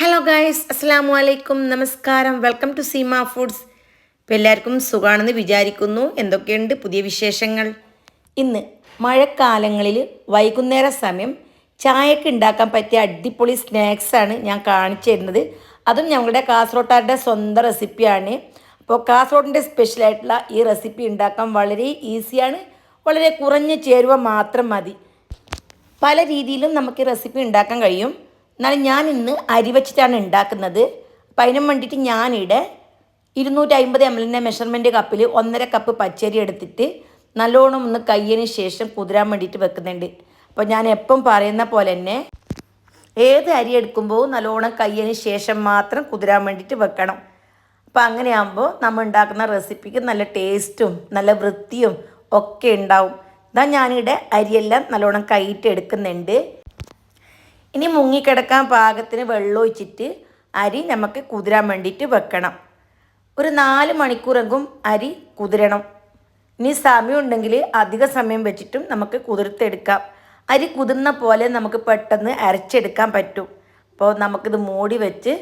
Hello guys അസ്സാം വലൈക്കും നമസ്കാരം വെൽക്കം ടു സീമ ഫുഡ്സ് ഇപ്പം എല്ലാവർക്കും സുഖമാണെന്ന് വിചാരിക്കുന്നു. എന്തൊക്കെയുണ്ട് പുതിയ വിശേഷങ്ങൾ? ഇന്ന് മഴക്കാലങ്ങളിൽ വൈകുന്നേര സമയം ചായക്ക് ഉണ്ടാക്കാൻ പറ്റിയ അടിപൊളി സ്നാക്സാണ് ഞാൻ കാണിച്ചു തരുന്നത്. അതും ഞങ്ങളുടെ കാസർഗോട്ടാരുടെ സ്വന്തം റെസിപ്പിയാണ് അപ്പോൾ കാസർഗോഡിന്റെ സ്പെഷ്യലായിട്ടുള്ള ഈ റെസിപ്പി ഉണ്ടാക്കാൻ വളരെ ഈസിയാണ് വളരെ കുറഞ്ഞ ചേരുവ മാത്രം മതി. പല രീതിയിലും നമുക്ക് ഈ റെസിപ്പി ഉണ്ടാക്കാൻ കഴിയും. എന്നാലും ഞാൻ ഇന്ന് അരി വെച്ചിട്ടാണ് ഉണ്ടാക്കുന്നത്. അപ്പം അതിനും വേണ്ടിയിട്ട് ഞാനിവിടെ ഇരുന്നൂറ്റി അമ്പത് എം എല്ലിന്റെ മെഷർമെന്റ് കപ്പിൽ ഒന്നര കപ്പ് പച്ചരി എടുത്തിട്ട് നല്ലോണം ഒന്ന് കയ്യതിന് ശേഷം കുതിരാൻ വേണ്ടിയിട്ട് വെക്കുന്നുണ്ട്. അപ്പോൾ ഞാൻ എപ്പം പറയുന്ന പോലെ തന്നെ ഏത് അരി എടുക്കുമ്പോൾ നല്ലോണം കയ്യതിന് ശേഷം മാത്രം കുതിരാൻ വേണ്ടിയിട്ട് വെക്കണം. അപ്പോൾ അങ്ങനെയാകുമ്പോൾ നമ്മൾ ഉണ്ടാക്കുന്ന റെസിപ്പിക്ക് നല്ല ടേസ്റ്റും നല്ല വൃത്തിയും ഒക്കെ ഉണ്ടാവും. ഇതാ ഞാനിവിടെ അരിയെല്ലാം നല്ലോണം കൈയിട്ട് എടുക്കുന്നുണ്ട്. ഇനി മുങ്ങിക്കിടക്കാൻ പാകത്തിന് വെള്ളം ഒഴിച്ചിട്ട് അരി നമുക്ക് കുതിരാൻ വേണ്ടിയിട്ട് വെക്കണം. ഒരു നാല് മണിക്കൂറെങ്കും അരി കുതിരണം. ഇനി സമയം ഉണ്ടെങ്കിൽ അധിക സമയം വെച്ചിട്ടും നമുക്ക് കുതിർത്തെടുക്കാം. അരി കുതിർന്ന പോലെ നമുക്ക് പെട്ടെന്ന് അരച്ചെടുക്കാൻ പറ്റും. അപ്പോൾ നമുക്കിത് മൂടി വെച്ച്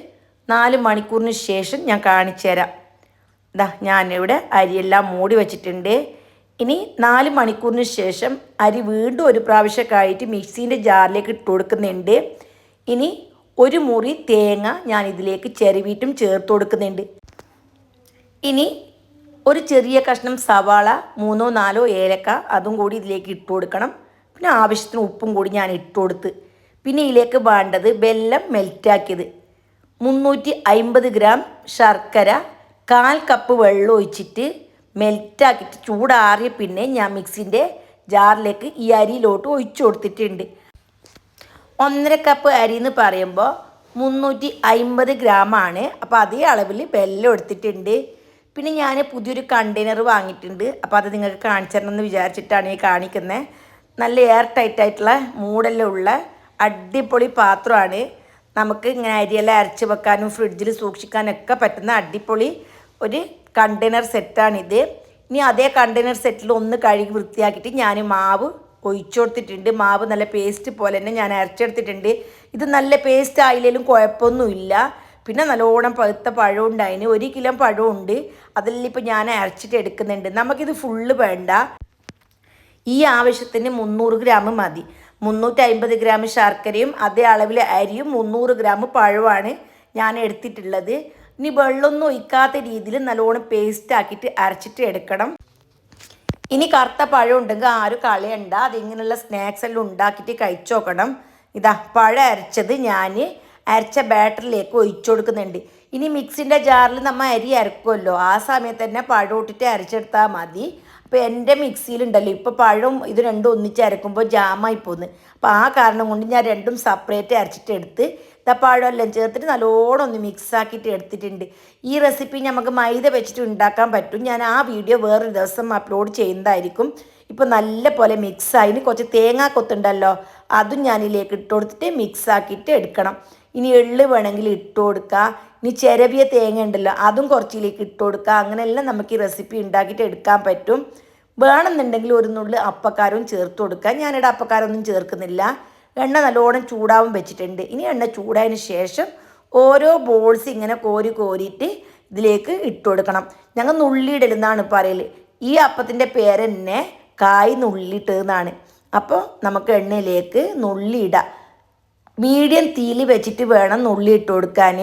നാല് മണിക്കൂറിന് ശേഷം ഞാൻ കാണിച്ചു തരാം ഇതാ ഞാനിവിടെ അരിയെല്ലാം മൂടി വെച്ചിട്ടുണ്ട്. ഇനി നാല് മണിക്കൂറിന് ശേഷം അരി വീണ്ടും ഒരു പ്രാവശ്യം കായിട്ട് മിക്സീന്റെ ജാറിലേക്ക് ഇട്ട് കൊടുക്കുന്നുണ്ട്. ഇനി ഒരു മുറി തേങ്ങ ഞാൻ ഇതിലേക്ക് ചെരുവിയിട്ടും ചേർത്ത് കൊടുക്കുന്നുണ്ട്. ഇനി ഒരു ചെറിയ കഷ്ണം സവാള മൂന്നോ നാലോ ഏലക്ക അതും കൂടി ഇതിലേക്ക് ഇട്ട് കൊടുക്കണം. പിന്നെ ആവശ്യത്തിന് ഉപ്പും കൂടി ഞാൻ ഇട്ട് കൊടുത്ത്. പിന്നെ ഇതിലേക്ക് വേണ്ടത് വെല്ലം മെൽറ്റാക്കിയത്. മുന്നൂറ്റി ഗ്രാം ശർക്കര കാൽ കപ്പ് വെള്ളം ഒഴിച്ചിട്ട് മെൽറ്റാക്കിയിട്ട് ചൂടാറിയ പിന്നെ ഞാൻ മിക്സിന്റെ ജാറിലേക്ക് ഈ അരിയിലോട്ട് ഒഴിച്ചു കൊടുത്തിട്ടുണ്ട്. ഒന്നര കപ്പ് അരി എന്ന് പറയുമ്പോൾ മുന്നൂറ്റി അൻപത് ഗ്രാമാണ് അപ്പോൾ അതേ അളവിൽ വെല്ലം എടുത്തിട്ടുണ്ട്. പിന്നെ ഞാൻ പുതിയൊരു കണ്ടെയ്നർ വാങ്ങിയിട്ടുണ്ട്. അപ്പോൾ അത് നിങ്ങൾക്ക് കാണിച്ചു തരണം എന്ന് വിചാരിച്ചിട്ടാണ് ഈ കാണിക്കുന്നത്. നല്ല എയർ ടൈറ്റ് ആയിട്ടുള്ള മൂടെല്ലാം ഉള്ള അടിപൊളി പാത്രമാണ്. നമുക്ക് ഇങ്ങനെ അരിയെല്ലാം അരച്ച് വെക്കാനും ഫ്രിഡ്ജിൽ സൂക്ഷിക്കാനൊക്കെ പറ്റുന്ന അടിപൊളി ഒരു കണ്ടെയ്നർ സെറ്റാണിത് ഇനി അതേ കണ്ടെയ്നർ സെറ്റിൽ ഒന്ന് കഴുകി വൃത്തിയാക്കിയിട്ട് ഞാൻ മാവ് ഒഴിച്ചു കൊടുത്തിട്ടുണ്ട്. മാവ് നല്ല പേസ്റ്റ് പോലെ തന്നെ ഞാൻ അരച്ചെടുത്തിട്ടുണ്ട്. ഇത് നല്ല പേസ്റ്റ് ആയില്ലെങ്കിലും കുഴപ്പമൊന്നുമില്ല. പിന്നെ നല്ലോണം പഴുത്ത പഴം ഉണ്ടായിന് ഒരു കിലോ പഴമുണ്ട് ഉണ്ട്. അതിലിപ്പോൾ ഞാൻ അരച്ചിട്ട് എടുക്കുന്നുണ്ട്. നമുക്കിത് ഫുള്ള് വേണ്ട. ഈ ആവശ്യത്തിന് മുന്നൂറ് ഗ്രാം മതി. മുന്നൂറ്റി അമ്പത് ഗ്രാം ശർക്കരയും അതേ അളവിൽ അരിയും മുന്നൂറ് ഗ്രാം പഴമാണ് ഞാൻ എടുത്തിട്ടുള്ളത്. ഇനി വെള്ളമൊന്നും ഒഴിക്കാത്ത രീതിയിൽ നല്ലോണം പേസ്റ്റ് ആക്കിയിട്ട് അരച്ചിട്ട് എടുക്കണം. ഇനി കറുത്ത പഴം ഉണ്ടെങ്കിൽ ആരും കളയണ്ട. അതിങ്ങനെയുള്ള സ്നാക്സ് എല്ലാം ഉണ്ടാക്കിയിട്ട് കഴിച്ചു നോക്കണം. ഇതാ പഴം അരച്ചത് ഞാൻ അരച്ച ബാറ്ററിലേക്ക് ഒഴിച്ചു കൊടുക്കുന്നുണ്ട്. ഇനി മിക്സിന്റെ ജാറിൽ നമ്മൾ അരി അരക്കുമല്ലോ ആ സമയത്ത് തന്നെ പഴം ഇട്ടിട്ട് അരച്ചെടുത്താൽ മതി. അപ്പോൾ എന്റെ മിക്സിയിലുണ്ടല്ലോ ഇപ്പോൾ പഴം ഇത് രണ്ടും ഒന്നിച്ച് അരക്കുമ്പോൾ ജാമായി പോകുന്നു അപ്പോൾ ആ കാരണം കൊണ്ട് ഞാൻ രണ്ടും സെപ്പറേറ്റ് അരച്ചിട്ട് എടുത്ത് ഇതാ എല്ലാം ചേർത്തിട്ട് നല്ലോണം ഒന്ന് മിക്സ് ആക്കിയിട്ട് എടുത്തിട്ടുണ്ട്. ഈ റെസിപ്പി നമുക്ക് മൈദ വെച്ചിട്ട് ഉണ്ടാക്കാൻ പറ്റും. ഞാൻ ആ വീഡിയോ വേറൊരു ദിവസം അപ്ലോഡ് ചെയ്യുന്നതായിരിക്കും. ഇപ്പോൾ നല്ല പോലെ മിക്സ് ആയിന് കുറച്ച് തേങ്ങാ കൊത്തുണ്ടല്ലോ അതും ഞാനിതിലേക്ക് ഇട്ട് കൊടുത്തിട്ട് മിക്സ് ആക്കിയിട്ട് എടുക്കണം. ഇനി എള്ള് വേണമെങ്കിൽ ഇട്ട് കൊടുക്കുക ഇനി ചിരവിയ തേങ്ങ ഉണ്ടല്ലോ അതും കുറച്ചിലേക്ക് ഇട്ട് കൊടുക്കുക അങ്ങനെയെല്ലാം നമുക്ക് ഈ റെസിപ്പി ഉണ്ടാക്കിയിട്ട് എടുക്കാൻ പറ്റും. വേണമെന്നുണ്ടെങ്കിൽ ഒരു നുള്ളിൽ അപ്പക്കാരവും ചേർത്ത് കൊടുക്കുക ഞാനിവിടെ അപ്പക്കാരൊന്നും ചേർക്കുന്നില്ല. എണ്ണ നല്ലോണം ചൂടാവും വെച്ചിട്ടുണ്ട്. ഇനി എണ്ണ ചൂടായതിന് ശേഷം ഓരോ ബോൾസ് ഇങ്ങനെ കോരി കോരിയിട്ട് ഇതിലേക്ക് ഇട്ട് കൊടുക്കണം. ഞങ്ങൾ നുള്ളിയിടലെന്നാണ് പറയൽ ഈ അപ്പത്തിന്റെ പേര് തന്നെ കായ് നുള്ളിയിട്ട് എന്നാണ് അപ്പോൾ നമുക്ക് എണ്ണയിലേക്ക് നുള്ളിയിടാം. മീഡിയം തീയിൽ വെച്ചിട്ട് വേണം നുള്ളി ഇട്ട് കൊടുക്കാൻ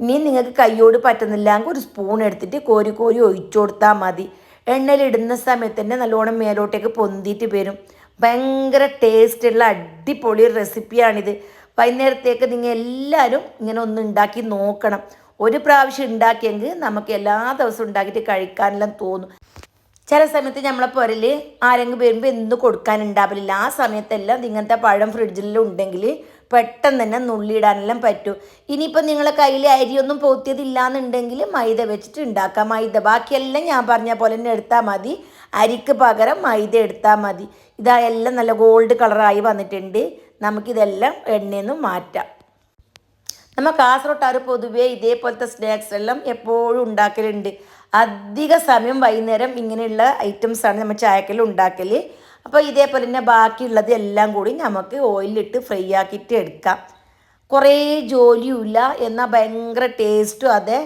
ഇനി നിങ്ങൾക്ക് കയ്യോട് പറ്റുന്നില്ലെങ്കിൽ ഒരു സ്പൂൺ എടുത്തിട്ട് കോരി കോരി ഒഴിച്ചു കൊടുത്താൽ മതി. എണ്ണയിലിടുന്ന സമയത്ത് തന്നെ നല്ലോണം മേലോട്ടേക്ക് പൊന്തിയിട്ട് വരും. ഭയങ്കര ടേസ്റ്റുള്ള അടിപൊളി റെസിപ്പിയാണിത് വൈകുന്നേരത്തേക്ക് നിങ്ങൾ എല്ലാവരും ഇങ്ങനെ ഒന്ന് ഉണ്ടാക്കി നോക്കണം. ഒരു പ്രാവശ്യം ഉണ്ടാക്കിയെങ്കിൽ നമുക്ക് എല്ലാ ദിവസവും ഉണ്ടാക്കിയിട്ട് കഴിക്കാനെല്ലാം തോന്നും. ചില സമയത്ത് നമ്മളെ പുരൽ ആരെങ്കിലും വരുമ്പോൾ എന്ത് കൊടുക്കാനുണ്ടാവില്ല. ആ സമയത്തെല്ലാം ഇങ്ങനത്തെ പഴം ഫ്രിഡ്ജിലെല്ലാം ഉണ്ടെങ്കിൽ പെട്ടെന്ന് തന്നെ നുള്ളിയിടാനെല്ലാം പറ്റും. ഇനിയിപ്പോൾ നിങ്ങളെ കയ്യിൽ അരിയൊന്നും പോത്തിയതില്ലാന്നുണ്ടെങ്കിൽ മൈദ വെച്ചിട്ട് ഉണ്ടാക്കാം. മൈദ. ബാക്കിയെല്ലാം ഞാൻ പറഞ്ഞ പോലെ തന്നെ എടുത്താൽ മതി. അരിക്ക് പകരം മൈദ എടുത്താൽ മതി. ഇതാ എല്ലാം നല്ല ഗോൾഡ് കളറായി വന്നിട്ടുണ്ട്. നമുക്കിതെല്ലാം എണ്ണയിൽ നിന്ന് മാറ്റാം. നമ്മൾ കാസർഗോട്ടാർ പൊതുവേ ഇതേപോലത്തെ സ്നാക്സ് എല്ലാം എപ്പോഴും ഉണ്ടാക്കലുണ്ട്. അധിക സമയം വൈകുന്നേരം ഇങ്ങനെയുള്ള ഐറ്റംസാണ് നമ്മൾ ചായക്കൽ ഉണ്ടാക്കൽ അപ്പോൾ ഇതേപോലെ തന്നെ ബാക്കിയുള്ളത് എല്ലാം കൂടി നമുക്ക് ഓയിലിട്ട് ഫ്രൈ ആക്കിയിട്ട് എടുക്കാം. കുറേ ജോലിയുമില്ല. എന്നാൽ ഭയങ്കര ടേസ്റ്റും അതെ.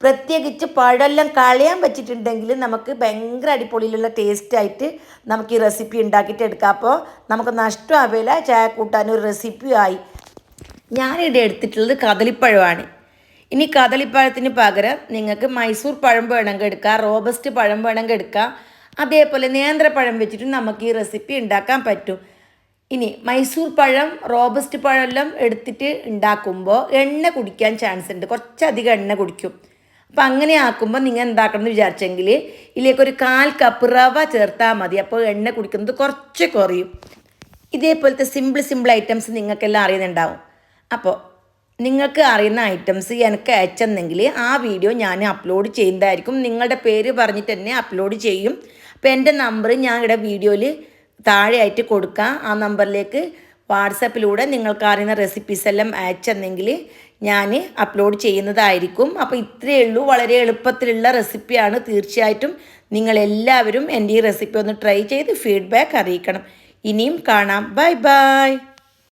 പ്രത്യേകിച്ച് പഴമെല്ലാം കളയാൻ വെച്ചിട്ടുണ്ടെങ്കിൽ നമുക്ക് ഭയങ്കര അടിപൊളിയിലുള്ള ടേസ്റ്റായിട്ട് നമുക്ക് ഈ റെസിപ്പി ഉണ്ടാക്കിയിട്ട് എടുക്കാം. അപ്പോൾ നമുക്ക് നഷ്ടമാവില്ല ചായ കൂട്ടാൻ ഒരു റെസിപ്പി ആയി. ഞാനിവിടെ എടുത്തിട്ടുള്ളത് കദളിപ്പഴമാണ്. ഇനി കദളിപ്പഴത്തിന് പകരം നിങ്ങൾക്ക് മൈസൂർ പഴം വേണമെങ്കിൽ എടുക്കാം. റോബസ്റ്റ് പഴം വേണമെങ്കിൽ എടുക്കാം. അതേപോലെ നേന്ത്രപ്പഴം വെച്ചിട്ട് നമുക്ക് ഈ റെസിപ്പി ഉണ്ടാക്കാൻ പറ്റും. ഇനി മൈസൂർ പഴം റോബസ്റ്റ് പഴമെല്ലാം എടുത്തിട്ട് ഉണ്ടാക്കുമ്പോൾ എണ്ണ കുടിക്കാൻ ചാൻസ് ഉണ്ട്. കുറച്ചധികം എണ്ണ കുടിക്കും. അപ്പോൾ അങ്ങനെ ആക്കുമ്പോൾ നിങ്ങൾ എന്താക്കണം എന്ന് വിചാരിച്ചെങ്കിൽ ഇതിലേക്കൊരു കാൽ കപ്പ് റവ ചേർത്താൽ മതി. അപ്പോൾ എണ്ണ കുടിക്കുന്നത് കുറച്ച് കുറയും. ഇതേപോലത്തെ സിമ്പിൾ സിമ്പിൾ ഐറ്റംസ് നിങ്ങൾക്കെല്ലാം അറിയുന്നുണ്ടാവും. അപ്പോൾ നിങ്ങൾക്ക് അറിയുന്ന ഐറ്റംസ് എനിക്ക് അയച്ചെന്നെങ്കിൽ ആ വീഡിയോ ഞാൻ അപ്ലോഡ് ചെയ്യുന്നതായിരിക്കും. നിങ്ങളുടെ പേര് പറഞ്ഞിട്ട് തന്നെ അപ്ലോഡ് ചെയ്യും. അപ്പോൾ എന്റെ നമ്പർ ഞാൻ ഇവിടെ വീഡിയോയിൽ താഴെയായിട്ട് കൊടുക്കാം. ആ നമ്പറിലേക്ക് വാട്സപ്പിലൂടെ നിങ്ങൾക്ക് അറിയുന്ന റെസിപ്പീസ് എല്ലാം അയച്ചെന്നെങ്കിൽ ഞാൻ അപ്ലോഡ് ചെയ്യുന്നതായിരിക്കും. അപ്പോൾ ഇത്രയേ ഉള്ളൂ. വളരെ എളുപ്പത്തിലുള്ള റെസിപ്പിയാണ് തീർച്ചയായിട്ടും നിങ്ങളെല്ലാവരും എന്റെ ഈ റെസിപ്പി ഒന്ന് ട്രൈ ചെയ്ത് ഫീഡ്ബാക്ക് അറിയിക്കണം. ഇനിയും കാണാം. Bye bye